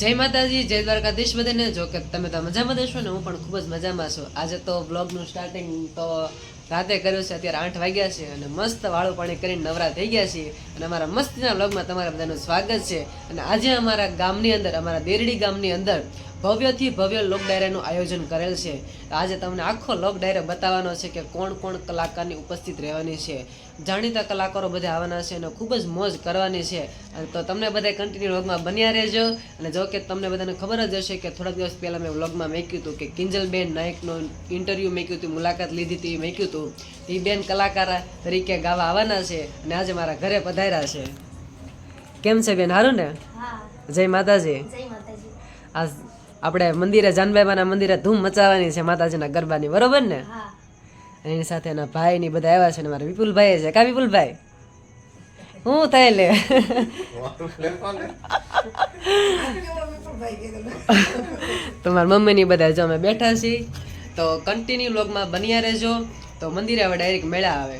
જય માતાજી, જય દ્વારકાધીશ. બધાને જો કે તમે તો મજામાં દેશો ને, હું પણ ખૂબ જ મજામાં છું. આજે તો બ્લોગનું સ્ટાર્ટિંગ તો રાતે કર્યું છે, અત્યારે આઠ વાગ્યા છે અને મસ્ત વાળું પાણી કરીને નવરા થઈ ગયા છીએ. અને અમારા મસ્તીના બ્લોગમાં તમારા બધાનું સ્વાગત છે. અને આજે અમારા ગામની અંદર, અમારા દેરડી ગામની અંદર ભવ્યથી ભવ્ય લોક ડાયરાનું આયોજન કરેલ છે. આજે તમને આખો લોક ડાયરો બતાવવાનો છે કે કોણ કોણ કલાકારની ઉપસ્થિત રહેવાની છે. જાણીતા કલાકારો બધા આવવાના છે અને ખૂબ જ મોજ કરવાની છે. અને તો તમને બધા કન્ટિન્યુ વ્લોગમાં બન્યા રહેજો. અને જો કે તમને બધાને ખબર જ હશે કે થોડાક દિવસ પહેલાં મેં વ્લોગમાં મેક્યું હતું કે કિંજલબેન નાયકનો ઇન્ટરવ્યૂ મેક્યું હતું મુલાકાત લીધી હતી એ મેક્યું હતું. એ બેન કલાકાર તરીકે ગાવા આવવાના છે અને આજે મારા ઘરે પધાર્યા છે. કેમ છે બેન? સારું ને? જય માતાજી. આ આપણે મંદિરે જાનબાઈબાના મંદિરે ધૂમ મચાવવાની છે માતાજીના ગરબાની. બરોબર ને? એની સાથે એના ભાઈ ની બધા આવ્યા છે ને મારા વિપુલભાઈ છે. કા વિપુલભાઈ? હું થાય લે? તો મારા મમ્મી ની બધા જો અમે બેઠા છીએ. તો કન્ટિન્યુ લોગમાં બન્યા રહેજો. તો મંદિરે હવે ડાયરેક્ટ મેળા આવે.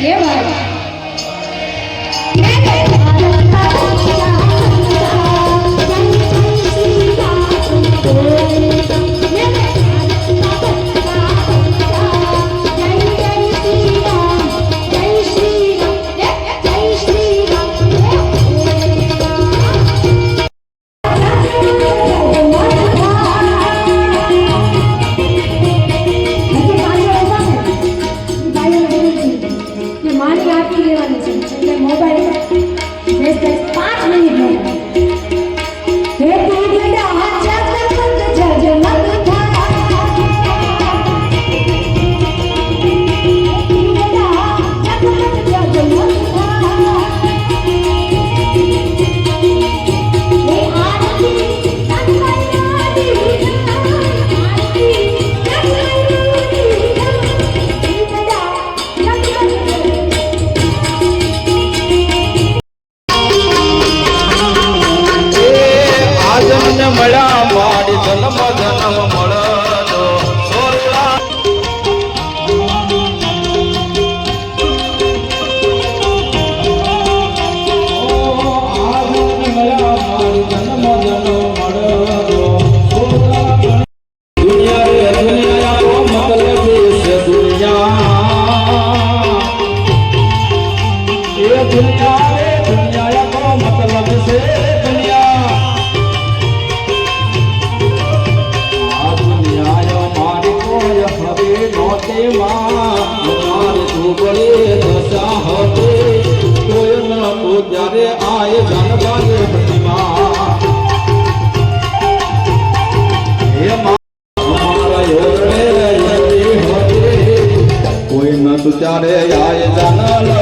એ ભાઈ જ્યારે આય જનબાજે પ્રતિમા. કોઈ ન સુચારે આય જનલા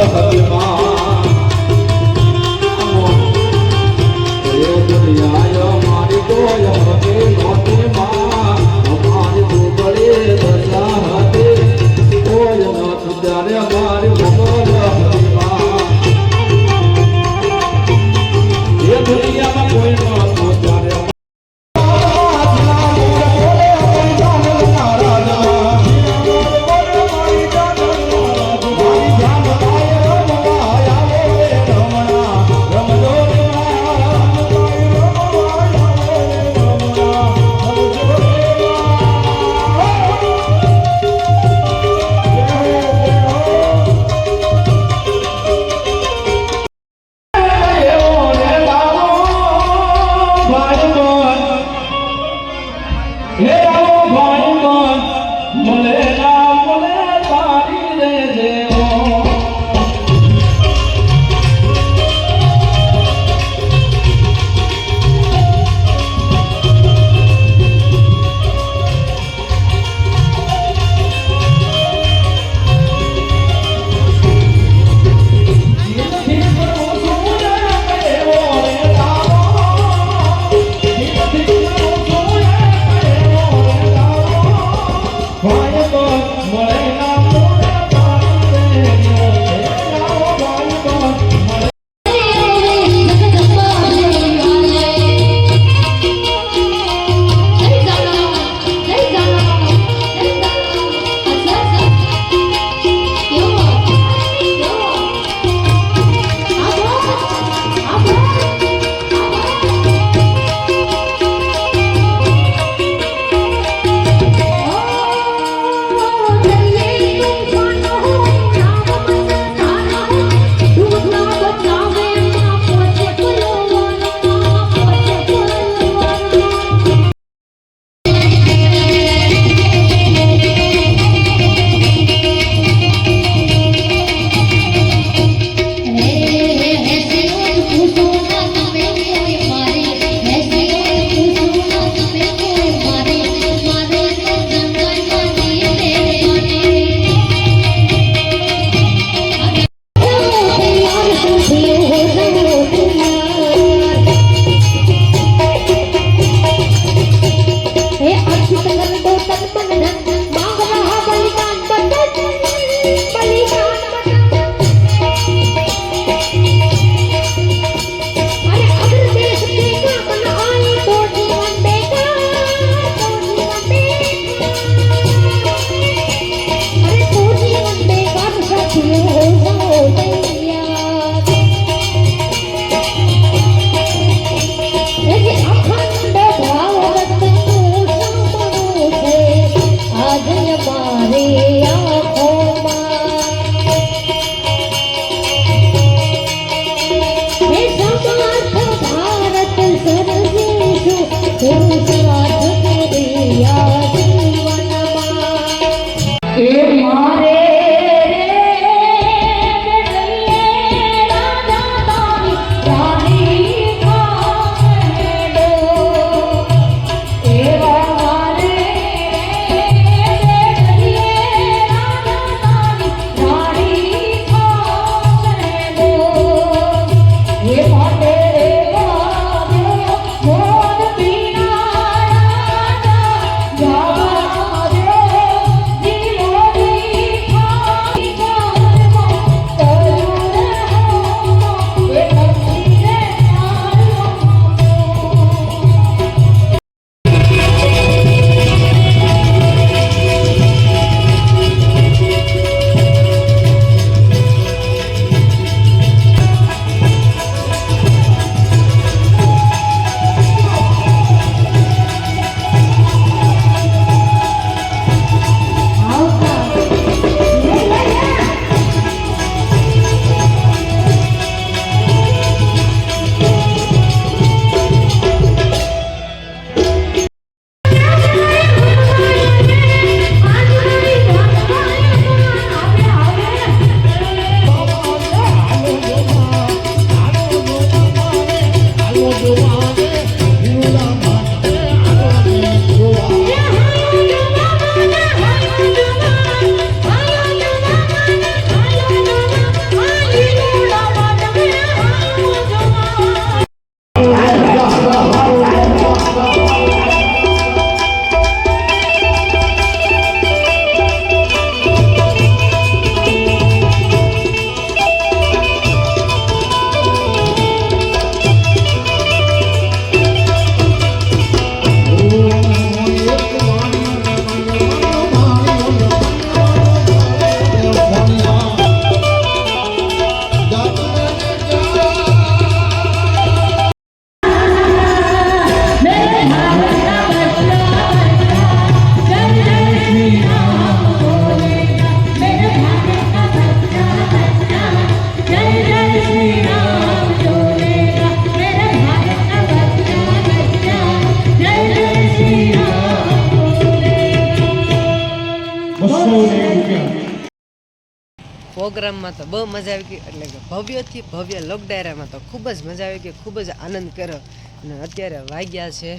પ્રોગ્રામમાં તો બહુ મજા આવી ગઈ. એટલે કે ભવ્યથી ભવ્ય લોક ડાયરામાં તો ખૂબ જ મજા આવી ગઈ, ખૂબ જ આનંદ કર્યો. અને અત્યારે વાગ્યા છે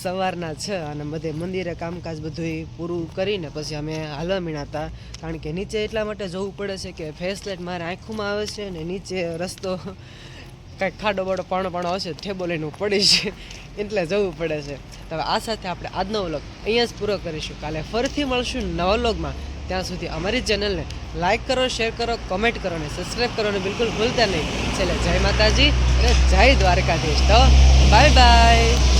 સવારના છ અને બધે મંદિરે કામકાજ બધું પૂરું કરીને પછી અમે હાલવા મીણાતા કારણ કે નીચે એટલા માટે જવું પડે છે કે ફેસ લાઇટ મારે આંખોમાં આવે છે અને નીચે રસ્તો કાંઈક ખાડો બાડો પાણો પાણો આવશે ઠેબો લઈને હું પડીશ એટલે જવું પડે છે. તો આ સાથે આપણે આજનો વ્લોગ અહીંયા જ પૂરો કરીશું. કાલે ફરીથી મળશું નવા વ્લોગમાં. ત્યાં સુધી અમારી ચેનલને લાઈક કરો, શેર કરો, કોમેન્ટ કરો અને સબસ્ક્રાઈબ કરવાનું બિલકુલ ભૂલતા નહીં. છેલ્લે જય માતાજી અને જય દ્વારકાધીશ. તો બાય બાય